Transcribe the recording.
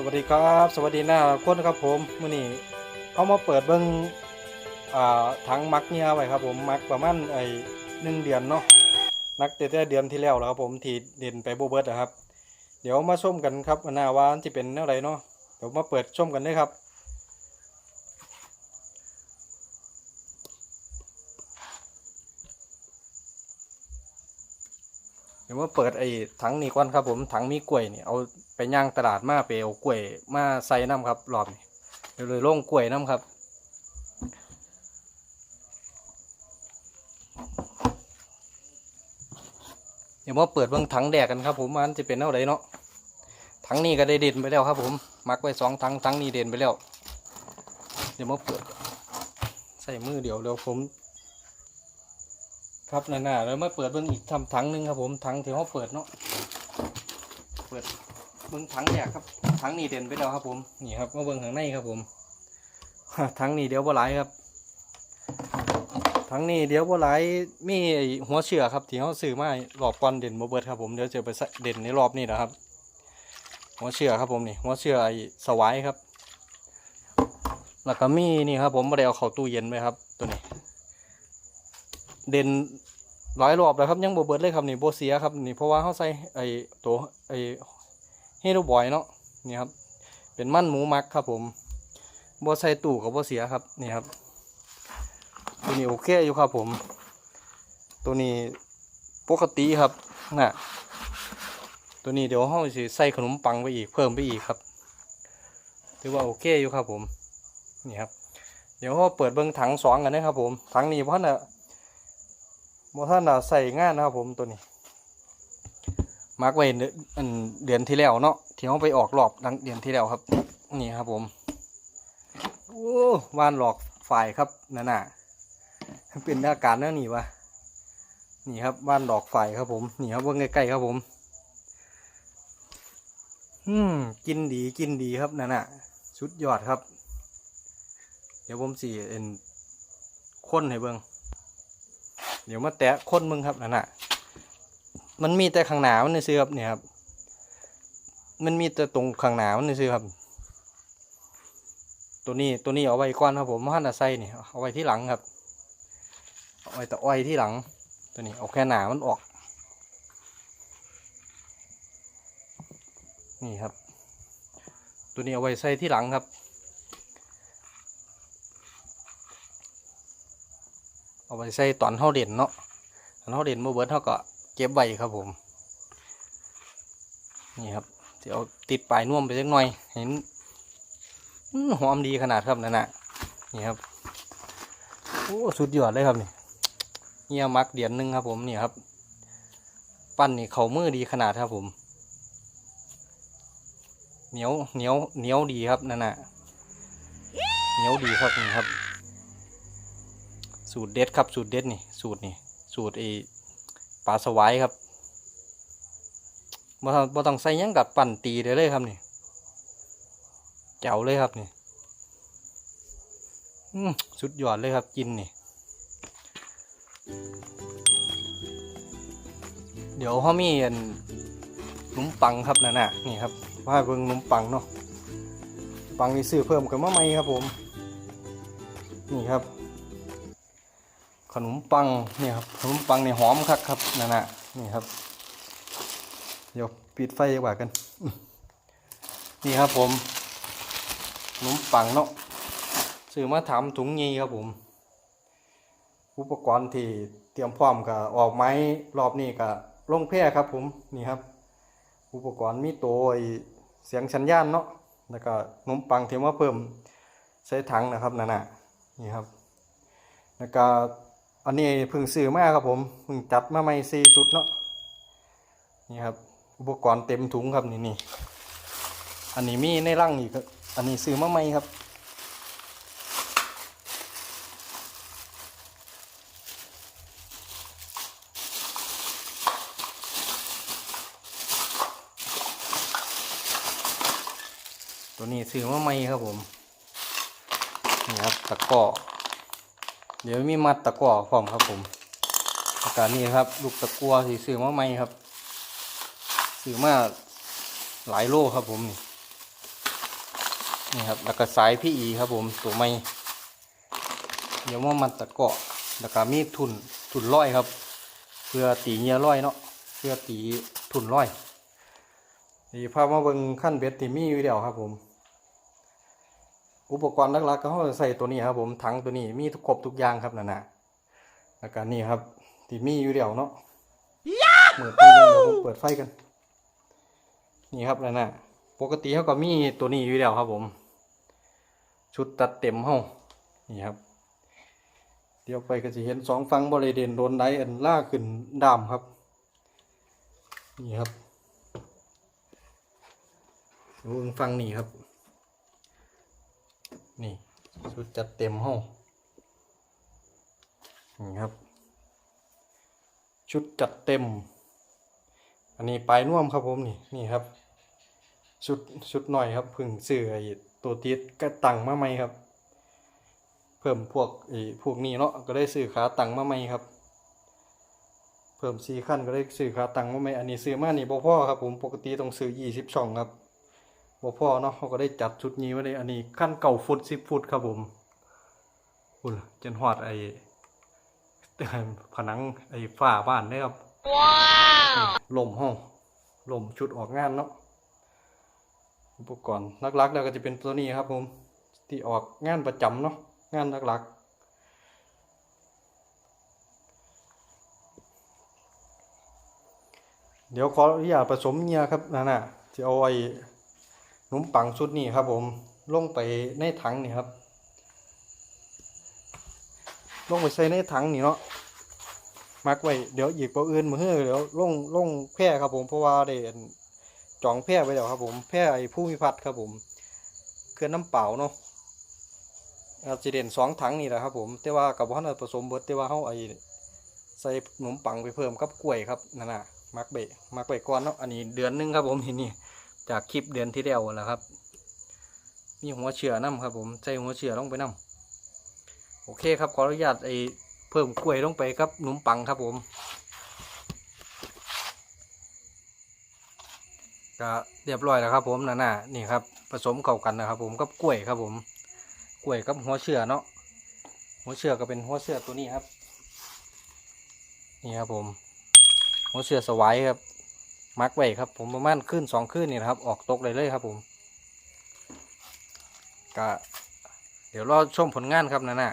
สวัสดีครับ สวัสดีหน้าคนครับผมมื่อนี้เอามาเปิดเบิ้งอ่าถังมักเนี่ยไว้ครับผมมักประมาณไอ้หนึ่งเดือนเนาะนักเตะเดือนที่แล้วแล้วครับผมที่เด่นไปโบเบิร์ดนะครับ เดี๋ยวมาชมกันครับหน้าว่าจะเป็นอะไรเนาะเดี๋ยวมาเปิดชมกันได้ครับ เดี๋ยวมาเปิดไอ้ถังนี้ก่อนครับผมถังมีกล้วยนี่เอาไปย่างตลาดมาไปเอากล้วยมาใส่น้ำครับรอบนี้เดี๋ยวเลยลงกล้วยน้ำครับเดี๋ยวมาเปิดเบื้องถังแดกกันครับ ผมมันจะเป็นเอาไรเนาะถังนี้ก็ได้เด่นไปแล้วครับ ผมมักไว้สองถังถังนี้เด่นไปแล้ว เดี๋ยวมาเปิดใส่มือเดี๋ยวเดี๋ยวผม ครับนั่นน่ะแล้วมาเปิดเบิ่งอีกทำถังหนึงครับผมถังที่เขาเปิดเนาะเปิดเบิ่งถังแรกครับถังนี้เด่นไปแล้วครับ ผมนี่ครับมาเบิ่งข้างในครับผมถังนี้เดี๋ยวบ่หลายครับถังนี้เดี๋ยวบ่หลายมีหัวเชื่อครับที่เขาซื้อมารอบก่อนเด่นบ่เบิดครับผมเดี๋ยวจะไปเด่นในรอบนี้นะครับ หัวเชื่อครับผมนี่หัวเชื่อไอ้สวายครับ แล้วก็มีนี่ครับผมม่ได้เอาเข้าตู้เย็นไว้ครับ ตัวนี้ เด่นหลายรอบแล้วครับยังโบเบิดเลยครับนี่โบเสียครับนี่เพราะว่าเขาใส่ไอตัวไอ้เฮโรบอยเนาะนี่ครับเป็นมันหมูมักครับผมโบใส่ตู้กับโบเสียครับนี่ครับตัวนี้โอเคอยู่ครับผม ตัวนี้ปกติครับน่ะตัวนี้เดี๋ยวเราสิใส่ขนมปังไปอีกเพิ่มไปอีกครับถือว่าโอเคอยู่ครับผมนี่ครับเดี๋ยวเราเปิดเบิ้งถังสองกันนะครับผมถังนี้เพราะน่ะ โมท่านใส่งานนะครับผมตัวนี้มาร์กไว้เดือนเดือนที่แล้วเนาะที่เขาไปออกรอบดังเดือนที่แล้วครับ นี่ครับผมโอ้วานหลอกฝ่ายครับนั่นน่ะเป็นอาการแล้วนี่วะนี่ครับวานหลอกฝ่ายครับผมนี่ครับว่าใกล้ๆครับผม อืมกินดีกินดีครับนั่นน่ะสุดยอดครับ เดี๋ยวผมสีเอ็นข้นให้เบิ่ง เดี๋ยวมาแตะค้นมึงครับนั่นน่ะ มันมีแต่ข้างหนามันนี่ซื้อครับเนี่ยครับ มันมีแต่ตรงข้างหนามันนี่ซื้อครับ ตัวนี้ตัวนี้เอาไว้ก่อนครับผมฮันอาไซนี่ยเอาไว้ที่หลังครับ เอาไว้แต่อ้อยที่หลัง ตัวนี้เอาแค่หนามันออก นี่ครับ ตัวนี้เอาไว้ใส่ที่หลังครับ เอาไปใส่ตอนเท่าเด่นเนาะตอนเท่าเด่นมาเบิร์ดเท่าก็เก็บไว้ครับผม นี่ครับจะเอาติดปลายน่วมไปสักหน่อย เห็นอื้อหอมดีขนาดครับนั่นน่ะนี่ครับโอ้สุดยอดเลยครับนี่เงียมักเดียนหนึ่งครับผมนี่ครับ ปั้นนี่เขามือดีขนาดครับผมเหนียวเหนียวเหนียวดีครับนั่นน่ะเหนียวดีครับนี่ครับ สูตรเด็ดครับสูตรเด็ดนี่สูตรนี่สูตรไอปลาสวายครับบ่ต้องบ่ต้องใส่ยังกับปั่นตีได้เลยครับนี่เจ๋วเลยครับนี่สุดยอดเลยครับกินนี่เดี๋ยวเขามีอันขนมปังครับนั่นน่ะนี่ครับว่าเบิ่งขนมปังเนาะปังนี่ซื้อเพิ่มกันมาไหมครับผม นี่ครับ ขนมปังนี่ครับขนมปังเนี่ยหอมคักครับนั่นน่ะนี่ครับ เดี๋ยวปิดไฟดีกว่ากัน นี่ครับผมขนมปังเนาะซื้อมาทำถุงยีครับผม อุปกรณ์ที่เตรียมพร้อมกับออกไม้รอบนี้กับลงแพร่ครับผมนี่ครับ อุปกรณ์มีตัวเสียงสัญญาณเนาะแล้วก็ขนมปังเที่มาเพิ่มใส่ถังนะครับนั่นน่ะนี่ครับแล้วก็ อันนี้เพิ่งซื้อมาครับผมเพิ่งจัดมาใหม่สี่ชุดเนาะนี่ครับอุปกรณ์เต็มถุงครับนี่นี่อันนี้มีในร่างอีกอันนี้ซื้อมาใหม่ครับตัวนี้ซื้อมาใหม่ครับผม นี่ครับตะกร้อ ดี๋ยวมีมัดตะกร้อพร้อมครับผมอาการนี้ครับ ลูกตะกัวสีซื้อมาใหม่ครับซื้อมาหลายโลครับผมนี่นี่ครับแล้วก็สายพี่อีครับผมตัวไม่เดี๋ยวว่ามันตะเกาะแล้วก็มีทุนทุนร้อยครับ เพื่อตีเงียร้อยเนาะเพื่อตีทุนร้อยนี่พามาเบิ่งขั้นเบ็ดที่มีอยู่เดียวครับผม อุปกรณ์หลักๆก็เขาใส่ตัวนี้ครับผมถังตัวนี้มีทุกครบทุกอย่างครับนั่นน่ะแล้วก็นี่ครับที่มีอยู่เดียวเนาะเปิดไฟเดี๋ยวผมเปิดไฟกัน นี่ครับนั่นน่ะปกติเขาก็มีตัวนี้อยู่เดียวครับผม ชุดตัดเต็มเฮานี่ครับ เดี๋ยวไปก็จะเห็นสองฟังบริเดนโดนไดอันล่าขึ้นดามครับ นี่ครับดูฟังนี่ครับ นี่ชุดจัดเต็มห้องนี่ครับ ชุดจัดเต็ม อันนี้ปลายน่วมครับผมนี่นี่ครับ ชุดชุดหน่อยครับพึ่งซื้อไอ้ตัวติดก็ตังมาใหม่ครับ เพิ่มพวกไอ้พวกนี้เนาะก็ได้ซื้อขาตังมาใหม่ครับ เพิ่มสี่ขั้นก็ได้ซื้อขาตังมาใหม่อันนี้ซื้อมานี่บ่พ่อครับผมปกติต้องซื้อยี่สิบช่องครับ บ่พอเนาะเขาก็ได้จัดชุดนี้ไว้เลยอันนี้ขั้นเก่าฟุตสิบฟุตครับผมอุ่นจนหอดไอ้ผนังไอ้ฝ้าบ้านเนี่ยครับว้าวลมห้องลมชุดออกงานเนาะอุปกรณ์หลักๆแล้วก็จะเป็นตัวนี้ครับผมที่ออกงานประจำเนาะงานหลักๆเดี๋ยวขออนุญาตผสมเงียครับนั่นน่ะจะเอาไอ้ ขนมปังชุดนี้ครับ ผมลงไปในถังนี่ครับ ลงไปใส่ในถังนี่เนาะมักไว้เดี๋ยวอีกเปล่าอื่นมือเฮ้อเดี๋ยวลงลงแพร่ครับผมเพราะว่าได้อั่นจองแพร่ไว้แล้วครับ ผมแพร่ไอ้ผู้มีพัดครับผมเคลื่อนน้ำเปล่าเนาะอาจจะเด่นสองถังนี่แหละครับ ผมแต่ว่ากับว่าเราผสมเบิดแต่ว่าเขาไอ้ใส่ขนมปังไปเพิ่มกับกล้วยครับนั่นน่ะมักเบะมักไปก่อนเนาะอันนี้เดือนหนึงครับผมที่นี่ จากคลิปเดือนที่แล้วแหละครับ มีหัวเชื่อน้ำครับ ผมใส่หัวเชื่อลงไปน้ำโอเคครับขออนุญาตไอเพิ่มกล้วยลงไปครับขนมปังครับผมก็เรียบร้อยแล้วครับ ผมนั่นน่ะนี่ครับ ผสมเข้ากันนะครับ ผมกับกล้วยครับผมกล้วยกับหัวเชื่อเนาะหัวเชื่อก็เป็นหัวเชื่อตัวนี้ครับ นี่ครับผม หัวเชื่อสวายครับ มักไว้ครับ ผมประมาณขึ้นสองขึ้นนี่นะครับ ออกตกเลยเลยครับ ผมก็เดี๋ยวรอชมผลงานครับนั่นะ่ะ